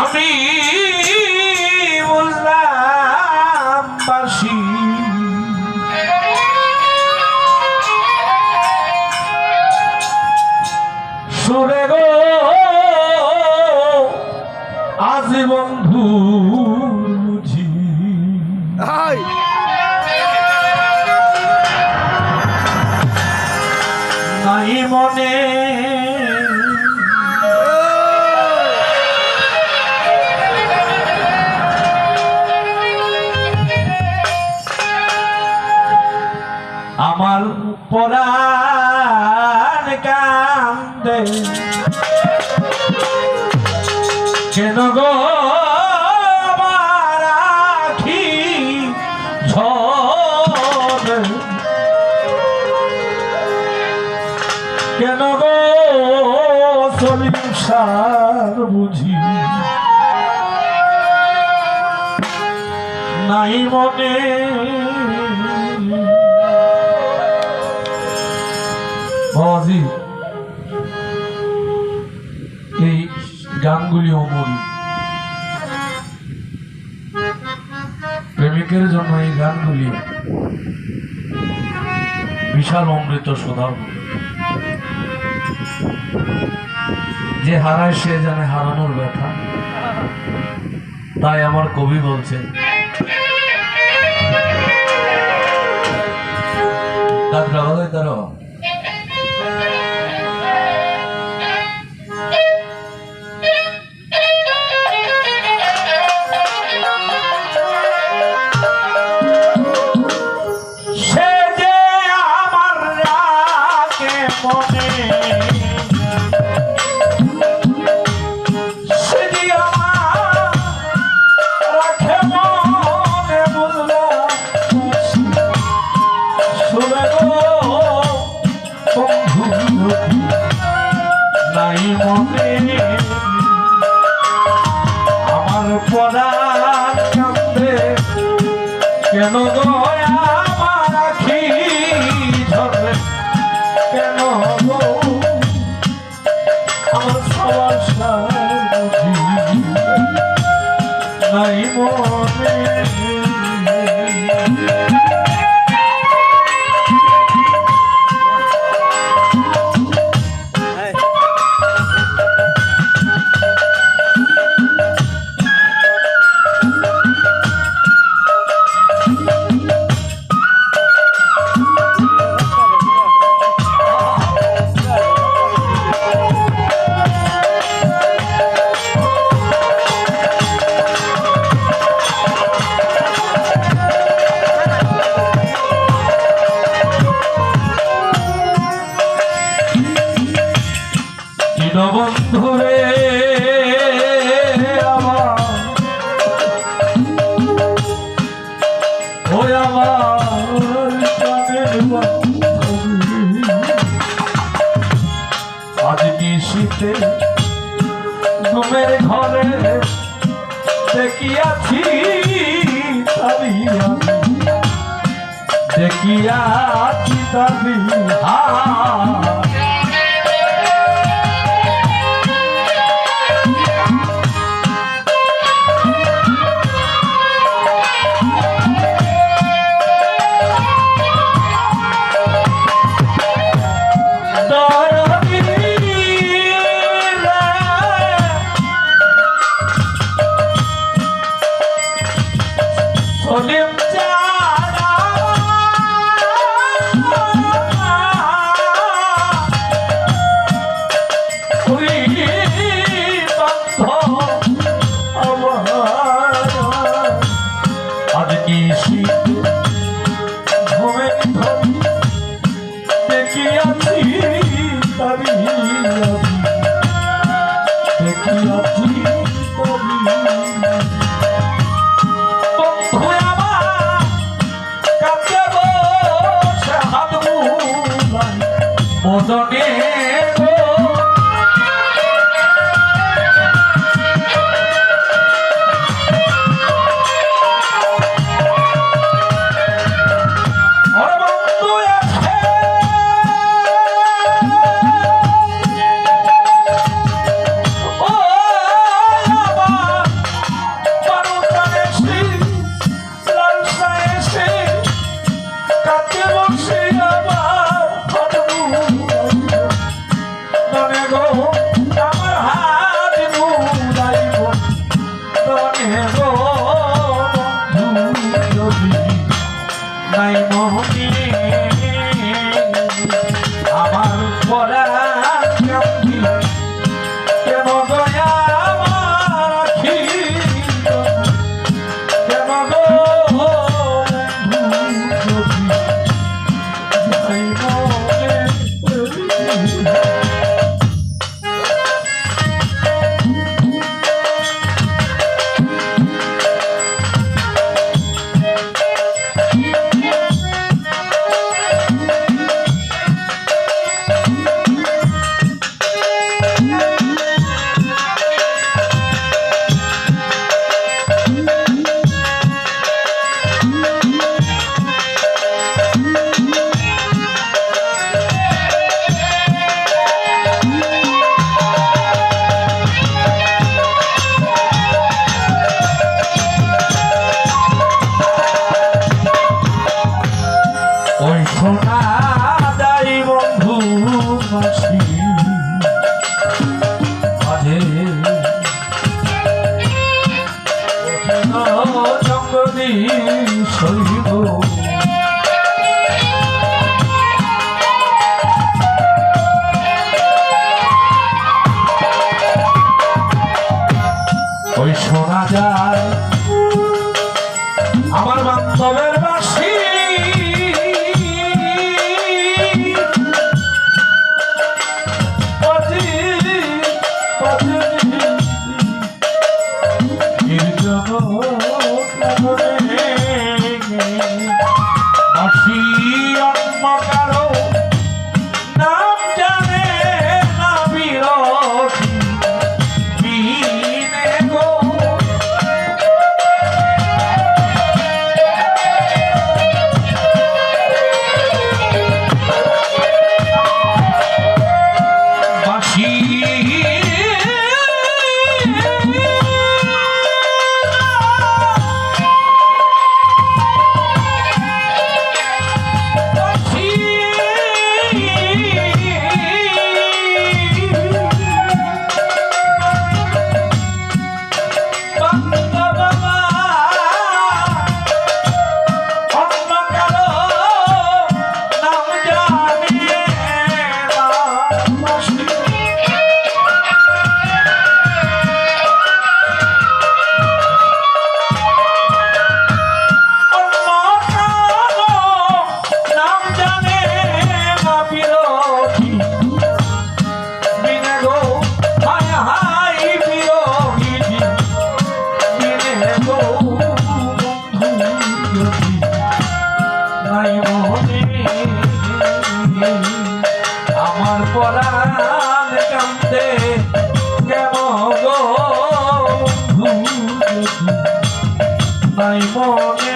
আমি বললাম বাসি। সুরে গো আজ বন্ধু বুঝি। নাই মনে পরাণ কান্দে। কেন গো আখি ঝরে কেন গো সংসার বুঝি? নাই মনে এই গানগুলি প্রেমিকের জন্য এই গানগুলি বিশাল অমৃত সোধা যে হারায় সে জানে হারানোর ব্যথা। তাই আমার কবি বলছেন সে পরাণ কান্দে কেন গো আমার আখি ঝরে কেন গো আমার সমস্যা বুঝি নাই মনে। বন্ধু। আজ নিশীতে ঘুমের ঘরে দেখিয়াছি দেখিয়াছি তারি হা মদনে কতদিন সহিব। 在佛前